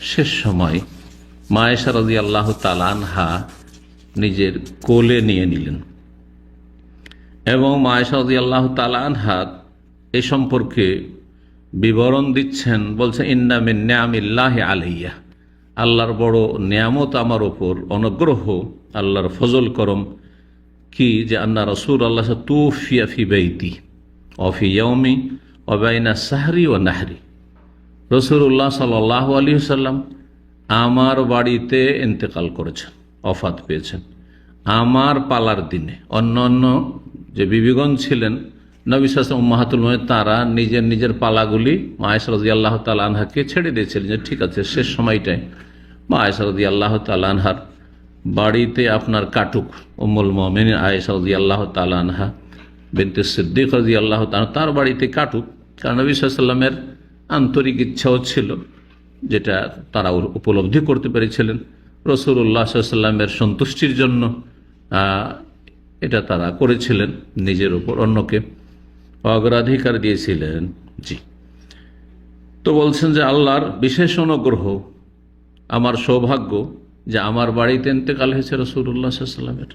শেষ সময় মায়েশা রাজি আল্লাহ তালানহা নিজের কোলে নিয়ে নিলেন। এবং মায়েশা রাজি আল্লাহ তালানহা এ সম্পর্কে বিবরণ দিচ্ছেন, বলছে ইন্নামিন ন্যামিল্লাহ আলাইয়া। আল্লাহর বড় নিয়ামত আমার ওপর অনুগ্রহ, আল্লাহর ফজল করম। কি? যে আন্না রসুল আল্লাহ তুফিয়া ফি বেইতি, অফি ইয়মি অবাইনা সাহরি ও নাহরি। রসুল্লাহ সাল্লাহ আলী সাল্লাম আমার বাড়িতে ইন্তেকাল করেছেন, অফাত পেয়েছেন। আমার পালার দিনে অন্য অন্য যে বিবিগণ ছিলেন, নবী মাহাতুল মহে তারা নিজের নিজের পালাগুলি মায়েশ রাজি আল্লাহ তালানহাকে ছেড়ে দিয়েছিলেন যে, ঠিক আছে, শেষ সময়টায় মায়েশ রাজি আল্লাহ তালানহার বাড়িতে আপনার কাটুক। উমুল মমিন আয়েশা রাজি আল্লাহ তালানহা বিনতে সিদ্দিক রাজি আল্লাহ তার বাড়িতে কাটুক। কারণ নবী সাল্লামের আন্তরিক ইচ্ছাও ছিল যেটা তারা উপলব্ধি করতে পেরেছিলেন। রসুল্লাহ সাল্লামের সন্তুষ্টির জন্য এটা তারা করেছিলেন নিজের উপর, অন্যকে অগ্রাধিকার দিয়েছিলেন। জি। তো বলছেন যে আল্লাহর বিশেষ অনুগ্রহ, আমার সৌভাগ্য যে আমার বাড়িতে ইন্তেকাল হয়েছে রসুল্লাহ সাল্লামের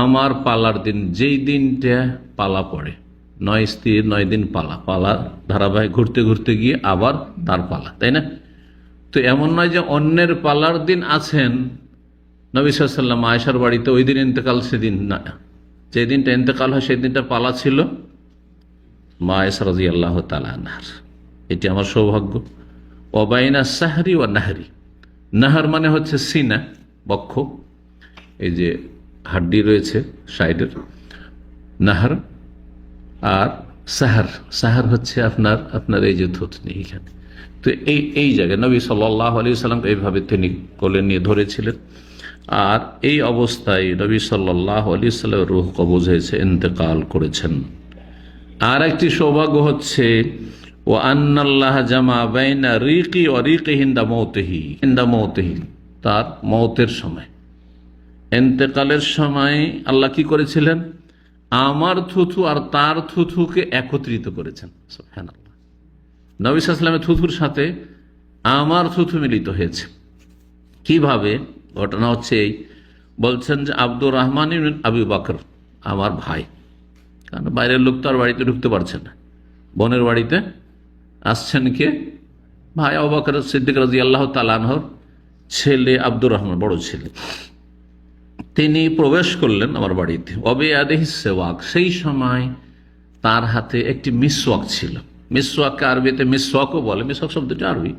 আমার পালার দিন, যেই দিনটা পালা পড়ে নয় স্ত্রীর নয় দিন পালা। পালা ধারাবাহিক ঘুরতে ঘুরতে গিয়ে আবার তার পালা, তাই না? তো এমন নয় যে অন্যের পালার দিন আছেন নবী সাল্লাম আয়সার বাড়িতে ওই দিন ইন্তেকাল, সেদিন না। যে দিনটা ইন্তেকাল হয় সেই দিনটা পালা ছিল মা এসা রাজি আল্লাহ তালার এটি আমার সৌভাগ্য। অবাইনা সাহারি ও নাহারি। নাহার মানে হচ্ছে সিনা, বক্ষ। এই যে হাড্ডি রয়েছে সাইডের। নাহার আর সাহার সাহার হচ্ছে আপনার আপনার এই যে থুতনি এখানে। তো এই এই জায়গায় নবী সাল্লাহ আলী এইভাবে তিনি কোলে নিয়ে ধরেছিলেন। আর এই অবস্থায় নবী সাল্লাহ আলী সাল্লাম রুহ কবজ হয়েছে, ইন্তেকাল করেছেন। আর একটি সৌভাগ্য হচ্ছে ও আন্নাল্লাহ জামা বাইনা রিকি ও রিকি হিন্দা মৌতেহি। হিন্দা মৌতেহি, তার মৌতের সময়। এন্তেকালের সময় আল্লাহ কি করেছিলেন? আমার থুথু আর তার থুথুকে একত্রিত করেছেন। হ্যাঁ নবী থুথুর সাথে আমার থুথু মিলিত হয়েছে। কীভাবে? ঘটনা হচ্ছে এই। বলছেন যে আব্দুর রহমান আবু বকর, আমার ভাই। কারণ বাইরের লোক তো আর বাড়িতে ঢুকতে পারছে না। বোনের বাড়িতে আসছেন কে? ভাই আবু বকর সিদ্দিক রাজি আল্লাহ তালানহর ছেলে আব্দুর রহমান, বড় ছেলে। তিনি প্রবেশ করলেন আমার বাড়িতে। অবে আদেহি সেওয়াক। সেই সময় তার হাতে একটি মিসওয়াক ছিল। মিসওয়াককে আরবিতে মিসওয়াকও বলে। মিসওয়াক শব্দটি আরবি।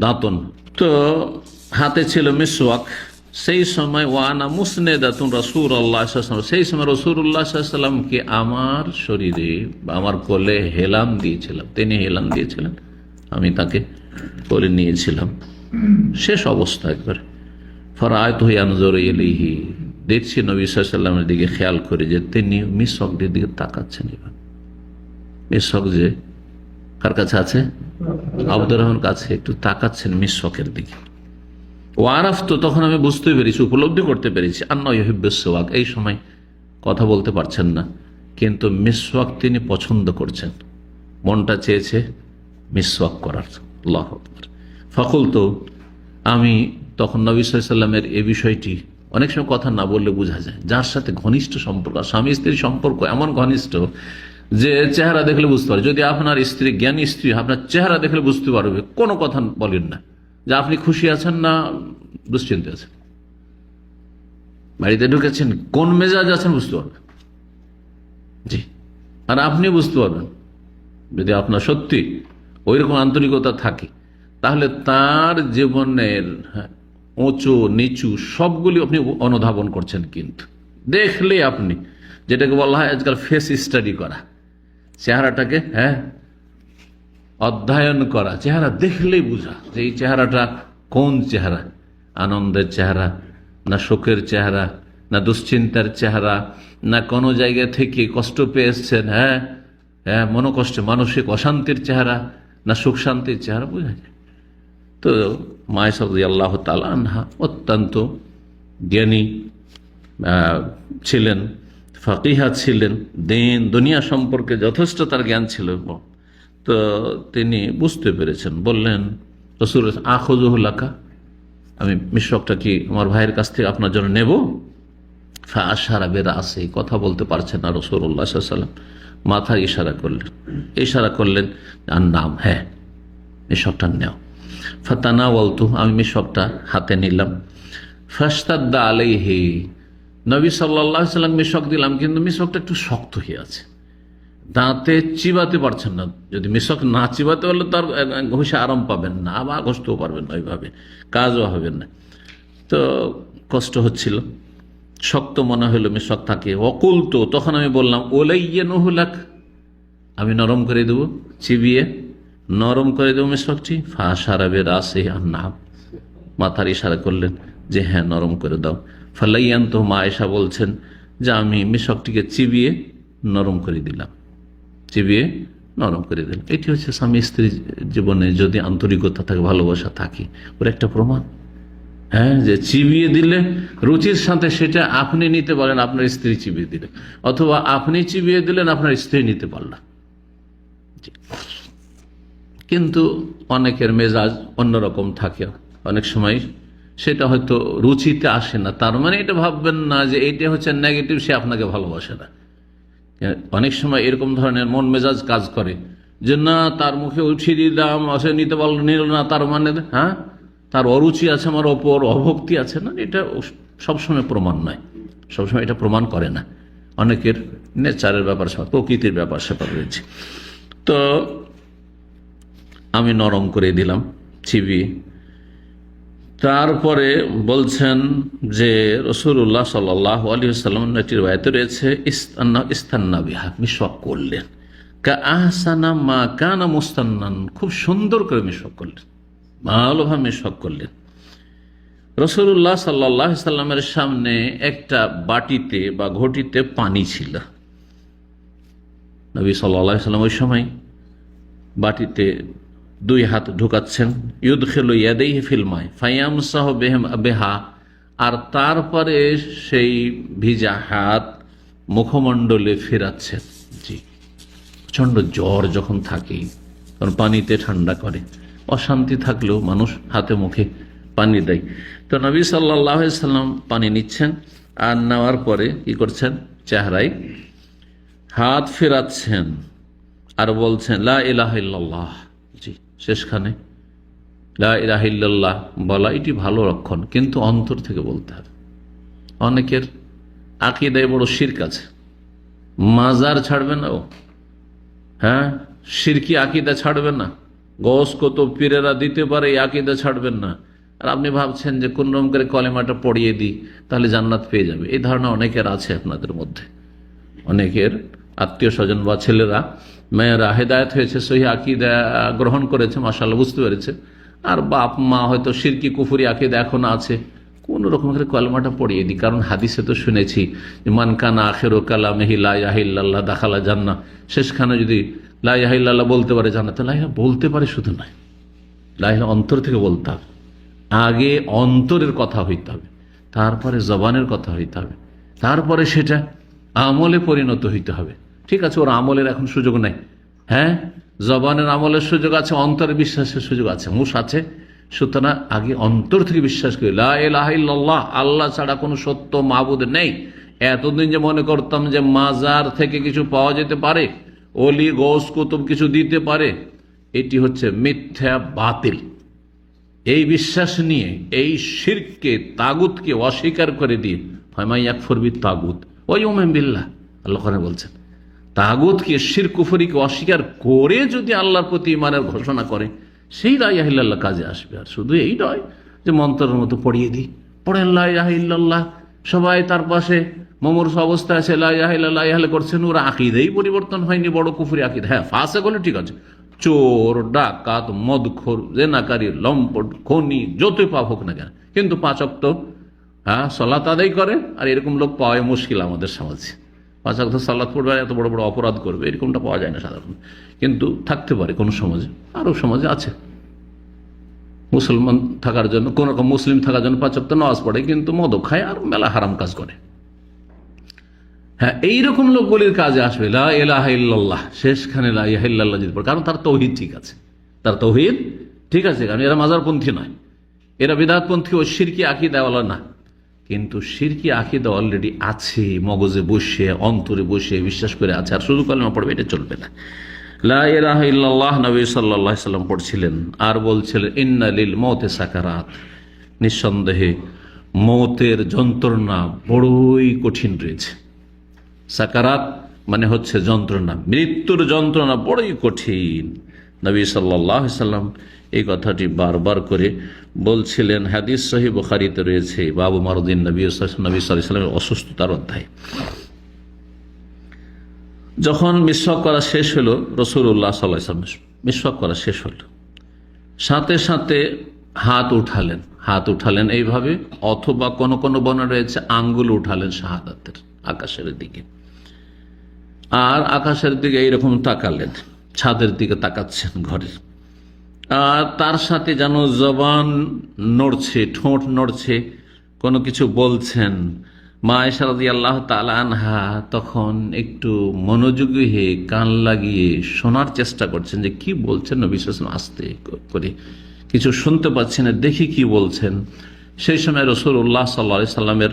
দাঁতন। তো হাতে ছিল মিসওয়াক। সেই সময় ওয়ানা মুসনে দাতুন রসুর আল্লাহ সেই সময় রসুল্লাহ সাল্লামকে আমার শরীরে আমার কোলে হেলাম দিয়েছিলাম। তিনি হেলাম দিয়েছিলেন। আমি তাকে কোলে নিয়েছিলাম। শেষ অবস্থা একবার। ফরায়ত হইয়ানজর এলিহি দেখছি নবী সাল্লামের দিকে খেয়াল করে যে তিনি মিসকদের দিকে তাকাচ্ছেন এবার। মিসক যে কার কাছে আছে? আব্দুর রহমান কাছে একটু তাকাচ্ছেন মিসকের দিকে। ও তো তখন আমি বুঝতে পেরেছি, উপলব্ধি করতে পেরেছি, আন্না ইহিব্বেসওয়াক এই সময় কথা বলতে পারছেন না, কিন্তু মিসওয়াক তিনি পছন্দ করছেন। মনটা চেয়েছে মিসওয়াক করার। আকবার। ফকুল তো আমি তখন নবী সাল্লামের এ বিষয়টি অনেক সময় কথা না বললে বোঝা যায়। যার সাথে ঘনিষ্ঠ সম্পর্ক স্বামী স্ত্রীর সম্পর্ক এমন ঘনিষ্ঠ যে চেহারা দেখলে বুঝতে পারে যদি আপনার স্ত্রী জ্ঞানী স্ত্রী আপনার চেহারা দেখলে বুঝতে পারবে। কোনো কথা বলেন না। যে আপনি খুশি আছেন না দুশ্চিন্তে আছেন। বাড়িতে ঢুকেছেন কোন মেজাজ আছেন বুঝতে পারবেন। জি। আর আপনি বুঝতে পারবেন যদি আপনার সত্যি ওই রকম আন্তরিকতা থাকে তাহলে তার জীবনের হ্যাঁ, উঁচু, নিচু, সবগুলি আপনি অনুধাবন করছেন কিন্তু। দেখলে আপনি, যেটাকে বলা হয় আজকাল ফেস স্টাডি করা। চেহারাটাকে হ্যাঁ? অধ্যয়ন করা। চেহারা দেখলেই বোঝা যে এই চেহারাটা কোন চেহারা? আনন্দের চেহারা, না শোকের চেহারা, না দুশ্চিন্তার চেহারা, না কোনো জায়গা থেকে কষ্ট পেয়ে এসছেন হ্যাঁ? হ্যাঁ মনোকষ্ট, মানসিক অশান্তির চেহারা, না সুখ শান্তির চেহারা, বোঝা যায়। তো মায়সদি আল্লাহ তালানহা অত্যন্ত জ্ঞানী ছিলেন, ফাকিহা ছিলেন, দিন, দুনিয়া সম্পর্কে যথেষ্ট তার জ্ঞান ছিল তো তিনি বুঝতে পেরেছেন। বললেন, রসুল আখুজুহুল্লাকা আমি মিশ্রকটা কি আমার ভাইয়ের কাছ থেকে আপনার জন্য নেব? আশারা বেরা আসে কথা বলতে পারছেন না রসুল্লাহ সাল্লাম মাথার ইশারা করলেন। ইশারা করলেন আর নাম হ্যাঁ মিশকটা নেও। ফাতানা বলতু আমি মিশকটা হাতে নিলাম। ফাস্তাদ্দা আলাইহি, নবী সাল্লাহ সাল্লাম মিশক দিলাম, কিন্তু মিশকটা একটু শক্ত হয়ে আছে। দাঁতে চিবাতে পারছেন না, যদি মিশক না চিবাতে পারলে তার ঘষে আরাম পাবেন না, আবার ঘষতেও পারবেন না ওইভাবে, কাজও হবেন না। তো কষ্ট হচ্ছিল, শক্ত মনে হলো মিশক থাকে। অকুল তো তখন আমি বললাম, ওলাইয়ে নহলাক আমি নরম করে দেবো, চিবিয়ে। নরম করে দেবো মিশকটি ফা সারাবে রাসে নাম মাথার ইশারা করলেন যে হ্যাঁ নরম করে দাও। ফালাইয়ান তো মা এসা বলছেন যে, আমি মিশকটিকে চিবিয়ে নরম করে দিলাম। চিবিয়ে নরম করে দিলাম। এটি হচ্ছে স্বামী স্ত্রী জীবনে যদি আন্তরিকতা থাকে, ভালোবাসা থাকে, ওর একটা প্রমাণ। হ্যাঁ যে চিবিয়ে দিলে রুচির সাথে সেটা আপনি নিতে পারেন আপনার স্ত্রী চিবিয়ে দিলে। অথবা আপনি চিবিয়ে দিলেন, আপনার স্ত্রী নিতে পারলেন কিন্তু অনেকের মেজাজ অন্যরকম থাকে। অনেক সময় সেটা হয়তো রুচিতে আসে না। তার মানে এটা ভাববেন না যে এটা হচ্ছে নেগেটিভ সে আপনাকে ভালোবাসে না। অনেক সময় এরকম ধরনের মন মেজাজ কাজ করে যে, না, তার মুখে উঠিয়ে দিলাম সে নিতে পারল, নিল না, তার মানে হ্যাঁ? তার অরুচি আছে আমার ওপর, অভক্তি আছে না? এটা সবসময় প্রমাণ নয়। সবসময় এটা প্রমাণ করে না। অনেকের নেচারের ব্যাপার প্রকৃতির ব্যাপার স্যাপার রয়েছে। তো আমি নরম করে দিলাম চিবি তারপরে বলছেন যে রসুল্লাহ সাল্লাহ আলী সাল্লাম একটি বায়তে রয়েছে, ইস্তান্না ইস্তান্না বিহা মিশক করলেন। কা আহসানা মা কানা মুস্তান্নান, খুব সুন্দর করে মিশক করলেন। ভালোভাবে মিশক করলেন। রসুল্লাহ সাল্লাহ সাল্লামের সামনে একটা বাটিতে বা ঘটিতে পানি ছিল। নবী সাল্লাহ সাল্লাম ওই সময় বাটিতে দুই হাত ঢুকাচ্ছেন। ইউদ খেলো ইয়াদেই ফিল্মায় ফাইয়াম সাহ বেহম বেহা, আর তারপরে সেই ভিজা হাত মুখমণ্ডলে ফেরাচ্ছেন। জি, প্রচণ্ড জ্বর যখন থাকে, তখন পানিতে ঠান্ডা করে। অশান্তি থাকলেও মানুষ হাতে মুখে পানি দেয়। তো নবী সাল্লাহ সাল্লাম পানি নিচ্ছেন, আর নেওয়ার পরে কি করছেন? চেহারায় হাত ফেরাচ্ছেন, আর বলছেন, লা ইলাহ ইল্লাল্লাহ। শেষখানে। লা বলা এটি ভালো রক্ষণ কিন্তু অন্তর থেকে বলতে হবে। অনেকের আকিদায় বড় শির্ক আছে। মাজার ছাড়বে না ও। হ্যাঁ? সিরকি আকিদা ছাড়বে না। গস কত পীরেরা দিতে পারে, এই আকিদা ছাড়বেন না। আর আপনি ভাবছেন যে কোন রকম করে কলেমাটা পড়িয়ে দিই, তাহলে জান্নাত পেয়ে যাবে। এই ধারণা অনেকের আছে আপনাদের মধ্যে। অনেকের আত্মীয় স্বজন বা ছেলেরা মেয়েরা হেদায়ত হয়েছে, সহি আকিদা গ্রহণ করেছে মাসাল্লাহ বুঝতে পেরেছে। আর বাপ, মা হয়তো সিরকি, কুফুরি আকিদা এখন আছে। কোন রকম করে কলমাটা পড়িয়ে দিই, কারণ হাদিসে তো শুনেছি মানকানা আখের ও কালামেহি লাহিল্লাহ দাখালা জান্না শেষখানে যদি লাইহাইল্লাহ বলতে পারে জান্নাত লাইহা বলতে পারে শুধু নয়। লাইহা অন্তর থেকে বলতে হবে। আগে অন্তরের কথা হইতে হবে, তারপরে জবানের কথা হইতে হবে, তারপরে সেটা আমলে পরিণত হইতে হবে। ঠিক আছে, ওর আমলের এখন সুযোগ নাই। হ্যাঁ? জবানের আমলের সুযোগ আছে অন্তরের বিশ্বাসের সুযোগ আছে, মুস আছে। সুতরাং আগে অন্তর থেকে বিশ্বাস করি। লাহ আল্লাহ ছাড়া কোনো সত্য মাহবুদ নেই। এতদিন যে মনে করতাম যে মাজার থেকে কিছু পাওয়া যেতে পারে, অলি, গোস, কুতুব কিছু দিতে পারে, এটি হচ্ছে মিথ্যা বাতিল। এই বিশ্বাস নিয়ে, এই শিরকে, তাগুতকে অস্বীকার করে দিয়ে ফরবি তাগুত ওই ওমেবিল্লা আল্লাহ বলছেন। তাগুতকে শির কুফরিকে অস্বীকার করে যদি আল্লাহর প্রতি ইমানের ঘোষণা করে, সেই লাইয়াহিল্লাহ কাজে আসবে। আর শুধু এই নয় যে মন্ত্রের মতো পড়িয়ে দিই। পড়েন লাইয়াহিল্লাহ সবাই তার পাশে মমর্ষ অবস্থায় আছে লাইয়াহিল্লাহ করছেন। ওরা আকিদেই পরিবর্তন হয়নি, বড় কুফুরি আকিদ। হ্যাঁ ফাঁসে গেলে ঠিক আছে। চোর, ডাকাত, মদখোর, জেনাকারী, লম্পট, খনি, যতই পাপ হোক না কেন। কিন্তু পাচক তো হ্যাঁ সলাত আদায় করে। আর এরকম লোক পাওয়াই মুশকিল আমাদের সমাজে। পাঁচ অক্ট সাল্লাদ পড়বে এত বড় বড় অপরাধ করবে, এরকমটা পাওয়া যায় না সাধারণ কিন্তু থাকতে পারে কোনো সমাজে আরও সমাজে আছে। মুসলমান থাকার জন্য, কোন রকম মুসলিম থাকার জন্য পাঁচ অক্ট নামাজ পড়ে, কিন্তু মদক খায় আর মেলা হারাম কাজ করে। হ্যাঁ এইরকম লোকগুলির কাজে আসবে লাহ শেষখানে লাহ যদি পড়ে কারণ তার তৌহিদ ঠিক আছে। তার তৌহিদ ঠিক আছে, কারণ এরা মাজারপন্থী নয়। এরা বিদাতপন্থী ও সিরকি আকিদাওয়ালা না। কিন্তু সিরকি আকিদা অলরেডি আছে, মগজে বসে, অন্তরে বসে, বিশ্বাস করে আছে। আর শুধু কলমা পড়বে, এটা চলবে না। লা ইলাহা ইল্লাল্লাহ নবী সাল্লাল্লাহু সাল্লাম পড়ছিলেন, আর বলছিলেন, ইন্না লিল মৌতে সাকারাত। নিঃসন্দেহে মৌতের যন্ত্রণা বড়ই কঠিন রয়েছে। সাকারাত মানে হচ্ছে যন্ত্রণা, মৃত্যুর যন্ত্রণা বড়ই কঠিন। নবী সাল্লাহ সাল্লাম এই কথাটি বারবার করে বলছিলেন। হাদিস সহি বুখারিতে রয়েছে, বাবু মারুদ্দিন নবী নবী সাল্লামের অসুস্থতার অধ্যায়। যখন মিসওয়াক করা শেষ হলো রসুল্লাহ সাল্লাম মিসওয়াক করা শেষ হলো। সাথে সাথে হাত উঠালেন হাত উঠালেন এইভাবে, অথবা কোন কোন বনে রয়েছে, আঙ্গুল উঠালেন শাহাদাতের আকাশের দিকে। আর আকাশের দিকে এইরকম তাকালেন। ছাদের দিকে তাকাচ্ছেন ঘরের। আর তার সাথে যেন জবান নড়ছে, ঠোঁট নড়ছে, কোনো কিছু বলছেন। মা এসারদি আল্লাহ আনহা তখন একটু মনোযোগী হয়ে কান লাগিয়ে শোনার চেষ্টা করছেন যে কি বলছেন নবী আস্তে করে। কিছু শুনতে পাচ্ছেন না, দেখি কি বলছেন। সেই সময় রসুল উল্লাহ সাল্লা সাল্লামের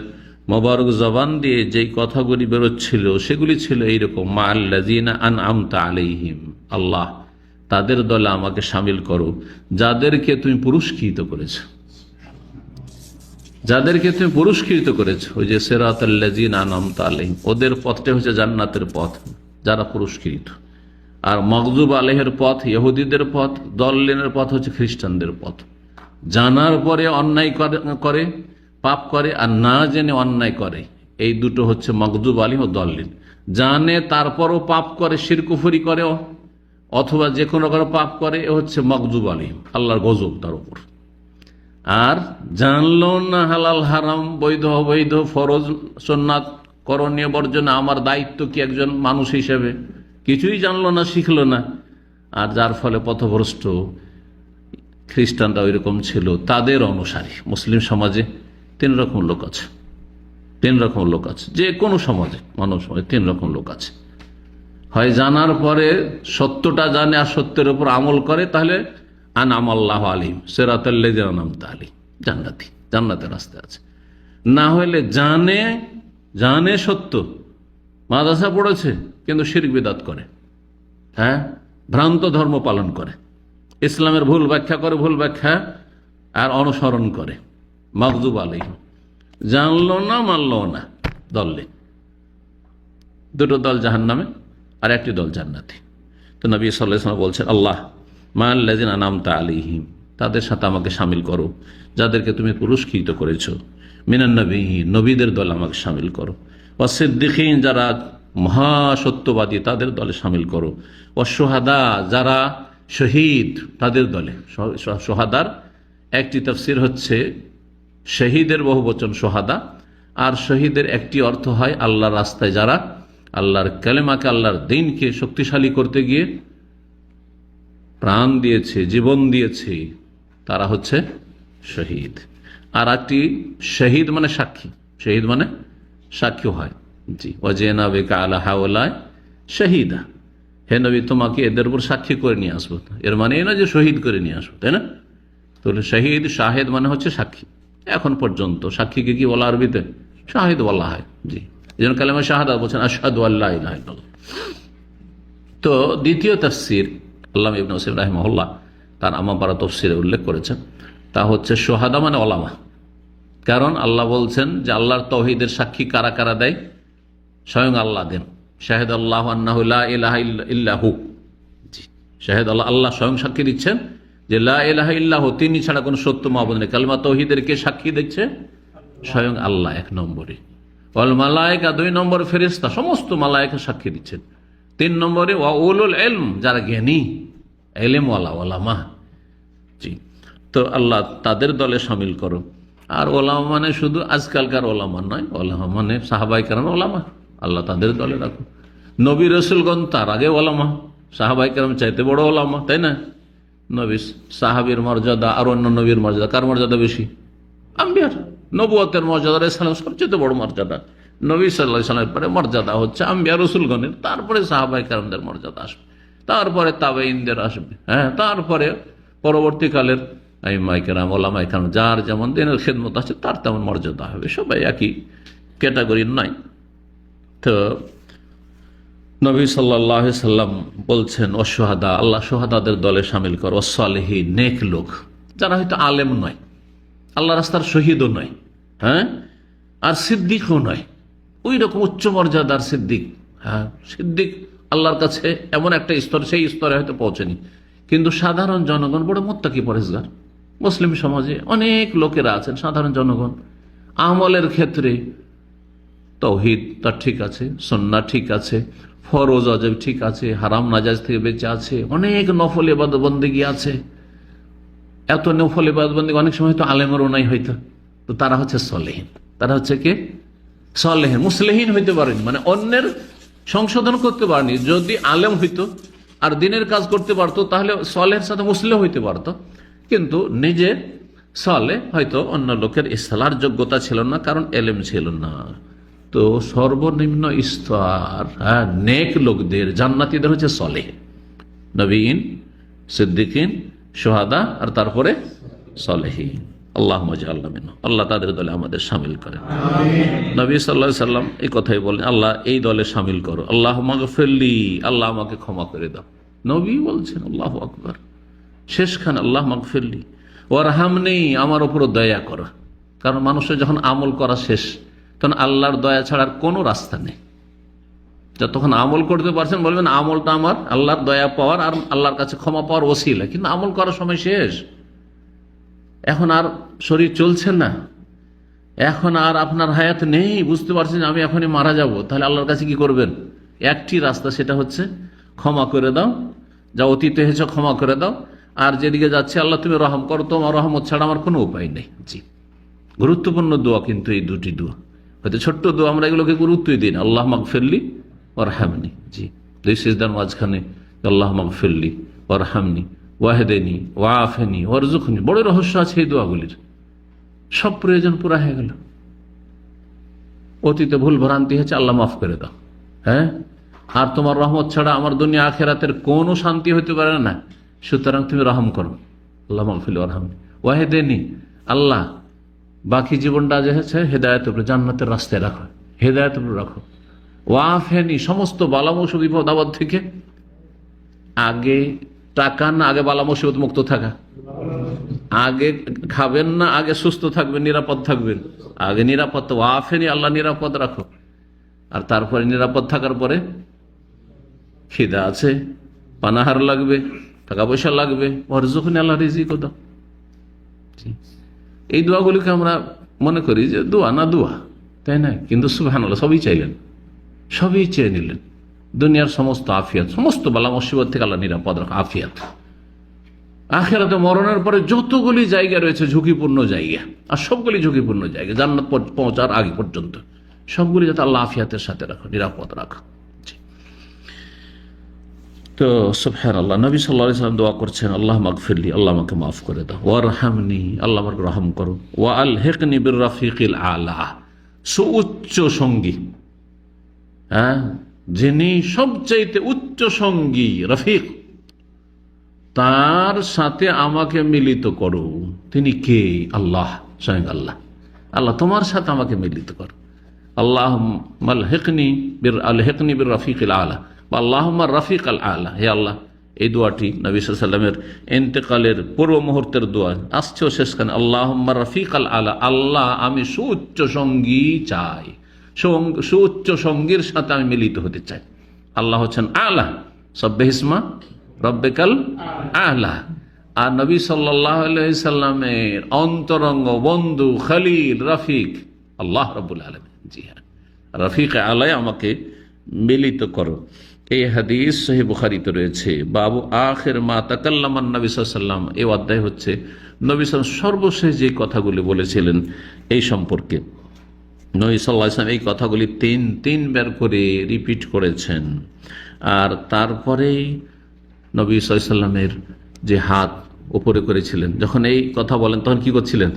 মোবারক জবান দিয়ে যেই কথাগুলি বেরোচ্ছিল, সেগুলি ছিল এইরকম মা আল্লাজিনা আন আমতা আলাইহিম, আল্লাহ, তাদের দলে আমাকে সামিল করো। যাদেরকে তুমি পুরস্কৃত করেছ, যাদেরকে তুমি পুরস্কৃত করেছ, ওই যে সেরাত আল্লাজিন আনামতা আলাইহিম, ওদের পথটা হচ্ছে জান্নাতের পথ, যারা পুরস্কৃত। আর মকজুব আলেহের পথ ইহুদিদের পথ, দল্লিনের পথ হচ্ছে খ্রিস্টানদের পথ। জানার পরে অন্যায় করে পাপ করে আর না জেনে অন্যায় করে। এই দুটো হচ্ছে মকজুব আলিম ও দল্লিন জানে তারপরও পাপ করে, শিরকুফুরি করে অথবা যে কোনো করে পাপ করে, এ হচ্ছে মকজুব আলিম আল্লাহর গজব তার উপর। আর জানলো না হালাল হারাম, বৈধ অবৈধ, ফরজ সোননাথ করণীয় বর্জনে আমার দায়িত্ব কি একজন মানুষ হিসেবে? কিছুই জানলো না, শিখলো না। আর যার ফলে পথভ্রষ্ট খ্রিস্টানরা ওই রকম ছিল, তাদের অনুসারী, মুসলিম সমাজে তিন রকম লোক আছে। তিন রকম লোক আছে। যে কোনো সমাজে, মানব সমাজে তিন রকম লোক আছে। হয় জানার পরে সত্যটা জানে আর সত্যের উপর আমল করে, তাহলে আনাম আল্লাহ আলিম সেরাতাম আলী জান্নাতি, জান্নাতের রাস্তায় আছে। না হলে জানে জানে সত্য। মাদাসা পড়েছে, কিন্তু শির বিদাত করে। হ্যাঁ? ভ্রান্ত ধর্ম পালন করে। ইসলামের ভুল ব্যাখ্যা করে, ভুল ব্যাখ্যা, আর অনুসরণ করে। মকজুব আলী। জানলো না, মানলো না, দললে। দুটো দল জাহান নামে আর একটি দল জান্নাতি। তো নবী সাল্লাহ বলছেন, আল্লাহ, মা আল্লাদিন আনামতা আলিহিম তাদের সাথে আমাকে সামিল করো, যাদেরকে তুমি পুরস্কৃত করেছ। মিনান নবী নবীদের দল আমাকে সামিল করো। অসিদ্দিকীন যারা মহাসত্যবাদী, তাদের দলে সামিল করো। অসোহাদা যারা শহীদ, তাদের দলে। সোহাদার একটি তফসির হচ্ছে শহীদের বহু বচন সোহাদা, আর শহীদের একটি অর্থ হয় আল্লাহর রাস্তায় যারা, আল্লাহর কালেমাকে আল্লাহর দিনকে শক্তিশালী করতে গিয়ে প্রাণ দিয়েছে, জীবন দিয়েছে, তারা হচ্ছে শহীদ। আর একটি শহীদ মানে সাক্ষী। শহীদ মানে সাক্ষী হয়। জি অজেনা বেকা আলা হাওলায় শহীদা। হে নবী, তোমাকে এদের উপর সাক্ষী করে নিয়ে আসব। এর মানে এই না যে শহীদ করে নিয়ে আসব, তাই না? তাহলে শহীদ, শাহেদ মানে হচ্ছে সাক্ষী। এখন পর্যন্ত। সাক্ষীকে কি বলা আরবিতে? শাহিদ বলা হয়, জি। এই জন্য কালেমা শাহাদা বলছেন আসাদু আল্লাহ তো দ্বিতীয় তফসির আল্লাহ ইবন ওসিম রাহিমহল্লা তার আমাপাড়া তফসিরে উল্লেখ করেছেন, তা হচ্ছে সোহাদা মানে ওলামা। কারণ আল্লাহ বলছেন যে আল্লাহর তহিদের সাক্ষী কারা কারা দেয়? স্বয়ং আল্লাহ দেন। শাহেদ আল্লাহ ইল্লা- ইল্লাহু। জি। শাহেদ আল্লাহ আল্লাহ স্বয়ং সাক্ষী দিচ্ছেন যে লা ইলাহা ইল্লাহু, তিনি ছাড়া কোনো সত্য মাহবুদ নেই। কালমা তৌহিদের কে সাক্ষী দিচ্ছে? স্বয়ং আল্লাহ, এক নম্বরে। অল মালায়কা, দুই নম্বর ফেরিস্তা সমস্ত মালায়কা সাক্ষী দিচ্ছেন। তিন নম্বরে, ওয়া উলুল এলম যারা জ্ঞানী এলেম ওয়ালা ওলামা। জি। তো আল্লাহ তাদের দলে সামিল করো। আর ওলামা মানে শুধু আজকালকার ওলামা নয়, ওলামা মানে সাহাবাই কারণ ওলামা। আল্লাহ তাদের দলে রাখো। নবী রসুলগণ তার আগে ওলামা, সাহাবাই কারণ চাইতে বড় ওলামা, তাই না? নবী সাহাবির মর্যাদা আর অন্য নবীর মর্যাদা। কার মর্যাদা বেশি? আম্বিয়ার। নবুয়তের মর্যাদা ইসলাম সবচেয়ে বড় মর্যাদা। নবী সাল্লাহ পরে মর্যাদা হচ্ছে আম্বিয়া রসুলগণের। তারপরে সাহাবাই কারণদের মর্যাদা আসবে। তারপরে তাবে ইন্দের আসবে। হ্যাঁ তারপরে পরবর্তীকালের এই মাইকেরাম ওলামাইকাম যার যেমন দিনের খেদমত আছে, তার তেমন মর্যাদা হবে। সবাই একই ক্যাটাগরির নয় তো নবী সাল্লাহ সাল্লাম বলছেন অসহাদা আল্লাহ সোহাদাদের দলে সামিল কর। অসালেহি নেক লোক। যারা হয়তো আলেম নয়, আল্লাহ রাস্তার শহীদও নয় হ্যাঁ? আর সিদ্দিকও নয়। ওই রকম উচ্চ মর্যাদার সিদ্দিক হ্যাঁ? সিদ্দিক আল্লাহর কাছে এমন একটা স্তর, সেই স্তরে হয়তো পৌঁছেনি। কিন্তু সাধারণ জনগণ, বড় মোত্তাকি পরেশগার, মুসলিম সমাজে অনেক লোকেরা আছেন সাধারণ জনগণ। আমলের ক্ষেত্রে তৌহিদ তার ঠিক আছে সন্না ঠিক আছে, ফরোজ, অজব ঠিক আছে, হারাম নাজাজ থেকে বেঁচে আছে, অনেক নফল এবাদ বন্দিগি আছে। এত নফল এবাদ বন্দিগি অনেক সময় তো আলেমেরও নাই হয়তো। তো তারা হচ্ছে সলেহীন। তারা হচ্ছে কে? সলেহীন। মুসলেহীন হইতে পারেনি মানে অন্যের সংশোধন করতে পারেনি। যদি আলেম হইতো আর দিনের কাজ করতে পারতো, তাহলে সলের সাথে মুসলিম হইতে পারতো। কিন্তু নিজে সলে হয়তো অন্য লোকের ইসলার যোগ্যতা ছিল না, কারণ এলেম ছিল না। তো সর্বনিম্ন স্তর হ্যাঁ নেক লোকদের জান্নাতিদের হচ্ছে সলে নবীন সিদ্দিকিন সোহাদা আর তারপরে সলেহীন। আল্লাহ মজা আল্লাহ আল্লাহ তাদের দলে আমাদের সামিল করেন। নবী সাল্লাহ সাল্লাম এই কথাই বলেন আল্লাহ এই দলে সামিল করো। আল্লাহ আমাকে ফেললি আল্লাহ আমাকে ক্ষমা করে দাও। নবী বলছেন আল্লাহ আকবর। শেষখান আল্লাহ আমাকে ফেললি ওর হাম নেই আমার ওপরও দয়া করো। কারণ মানুষের যখন আমল করা শেষ তখন আল্লাহর দয়া ছাড়ার কোনো রাস্তা নেই। যতক্ষণ আমল করতে পারছেন, বলবেন আমলটা আমার, আল্লাহর দয়া পাওয়ার আর আল্লাহর কাছে ক্ষমা পাওয়ার ওসিলা। কিন্তু আমল করার সময় শেষ। এখন আর শরীর চলছে না। এখন আর আপনার হায়াত নেই, বুঝতে পারছেন, আমি এখনই মারা যাব। তাহলে আল্লাহর কাছে কি করবেন? একটি রাস্তা, সেটা হচ্ছে ক্ষমা করে দাও। যা অতীতে হয়েছে, ক্ষমা করে দাও। আর যেদিকে যাচ্ছে, আল্লাহ তুমি রহম করো, তোমার রহমত ছাড়া আমার কোনো উপায় নেই। জি। গুরুত্বপূর্ণ দোয়া কিন্তু এই দুটি দোয়া। হয়তো ছোট্ট দোয়া আমরা এগুলোকে গুরুত্বই দিই না। আল্লাহ মাগফিরলি ওর হামনি জি। দুই সিজদার মাঝখানে আল্লাহ মাগফিরলি ওর হামনি ওয়াহেদেনি, ওয়াফেনি ওয়ারজুখনি বড় রহস্য আছে এই দোয়াগুলির। সব প্রয়োজন পুরা হয়ে গেল। অতীতে ভুল ভ্রান্তি হয়েছে, আল্লাহ মাফ করে দাও। হ্যাঁ? আর তোমার রহমত ছাড়া আমার দুনিয়া আখেরাতের কোনো শান্তি হতে পারে না। সুতরাং তুমি রহম করো। আল্লাহ মাহফিল রহম ওয়াহেদেনি, আল্লাহ বাকি জীবনটা যে হচ্ছে হেদায়ত উপরে, জান্নাতের রাস্তায় রাখো, হেদায়ত উপরে রাখো। ওয়াফেনি, সমস্ত বালা মুসিবত আবাদ থেকে আগে টাকা না, আগে বালা মুসিবত মুক্ত থাকা। আগে খাবেন না, আগে সুস্থ থাকবেন, নিরাপদ থাকবেন। আগে নিরাপদ ওয়াফেনি, আল্লাহ নিরাপদ রাখো। আর তারপরে নিরাপদ থাকার পরে খিদা আছে, পানাহার লাগবে, টাকা পয়সা লাগবে ওর যখন আল্লাহ রিজিক দাও। এই দোয়াগুলিকে আমরা মনে করি যে দোয়া না দোয়া, তাই না? কিন্তু সুহান সবই চাইলেন। সবই চেয়ে নিলেন। দুনিয়ার সমস্ত আফিয়াত, সমস্ত বালা মুসিবত থেকে আল্লাহ নিরাপদ রাখা আফিয়াত। আখেরাতে মরণের পরে যতগুলি জায়গা রয়েছে, ঝুঁকিপূর্ণ জায়গা, আর সবগুলি ঝুঁকিপূর্ণ জায়গা, জান্নাত পৌঁছার আগে পর্যন্ত, সবগুলি যাতে আল্লাহ আফিয়াতের সাথে রাখো নিরাপদ রাখো তো সুফহান আল্লাহ নবী সাল্লাহ সাল্লাম দোয়া করছেন, আল্লাহ মাগফিরলি আল্লাহ আমাকে মাফ করে দাও। ওয়া হামনি আল্লাহ আমাকে রহম করো। ওয়া আল হেকনি বির রাফিকিল আলা। সুউচ্চ সঙ্গী। হ্যাঁ? যিনি সবচাইতে উচ্চ সঙ্গী, রফিক। তার সাথে আমাকে মিলিত করো। তিনি কে? আল্লাহ, স্বয়ং আল্লাহ। আল্লাহ তোমার সাথে আমাকে মিলিত করো। আল্লাহ মাল হেকনি বির আল হেকনি বির রফিকিল আলা। বা আল্লাহ রফিক আল আলা হে আল্লাহ, এই দোয়াটি নবী সাল্লামের এন্তেকালের পূর্ব মুহূর্তের দোয়া। আসছেও শেষখানে আল্লাহ রফিক আল আলা আল্লাহ আমি সুউচ্চ সঙ্গী চাই সুউচ্চ সঙ্গীর সাথে আমি মিলিত হতে চাই। আল্লাহ হচ্ছেন আলা, সব্বে হিসমা, রব্বেকাল আলা। আর নবী সাল্লাহ সাল্লামের অন্তরঙ্গ বন্ধু খালিল, রফিক, আল্লাহ রবুল আলম জি হ্যাঁ রফিক আলাই আমাকে মিলিত করো। এই হাদিস সহি বুখারিতে রয়েছে। বাবু আখের মা তাকাল্লামান নবী সাল্লাম এই অধ্যায় হচ্ছে নবী সর্বশেষ যে কথাগুলি বলেছিলেন এই সম্পর্কে। নবী সাল্লাহ এই কথাগুলি তিন, তিনবার করে রিপিট করেছেন। আর তারপরেই নবী সাল্লামের যে হাত ওপরে করেছিলেন, যখন এই কথা বলেন, তখন কি করছিলেন?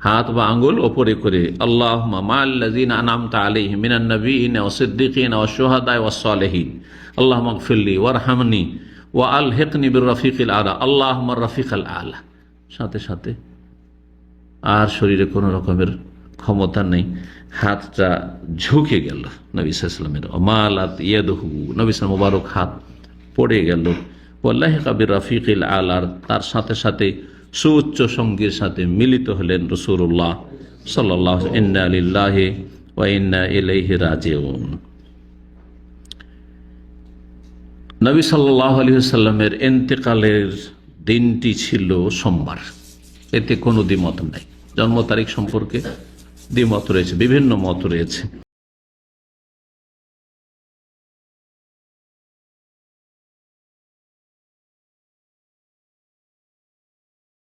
হাত বা আঙ্গুল ওপরে করে আল্লাহ মাল্লাজিন আনামতা আলিহ মিনান্নবীন ও সিদ্দিকিন ও সোহাদায় ও সালেহীন। আল্লাহ মকফিল্লি ওয়ারহামনি ও আল হেক নিবির রফিক আলা আল্লাহ রফিক আল। আলা সাথে সাথে আর শরীরে কোনো রকমের ক্ষমতা নেই। হাতটা ঝুঁকে গেল নবী সাল্লামের মালাত ইয়াদহু। নবী সাল মুবারক হাত পড়ে গেল। ওল্লাহ কাবির রফিকিল আলার তার সাথে সাথে সুউচ্চ সঙ্গীর সাথে মিলিত হলেন রসুল্লাহ সাল্লাহ ইন্না আলিল্লাহে ইলাইহি রাজিউন। নবী সাল্লাহ আলহিহাল্লামের এন্তেকালের দিনটি ছিল সোমবার। এতে কোনো দ্বিমত নাই। জন্ম তারিখ সম্পর্কে দ্বিমত রয়েছে, বিভিন্ন মত রয়েছে।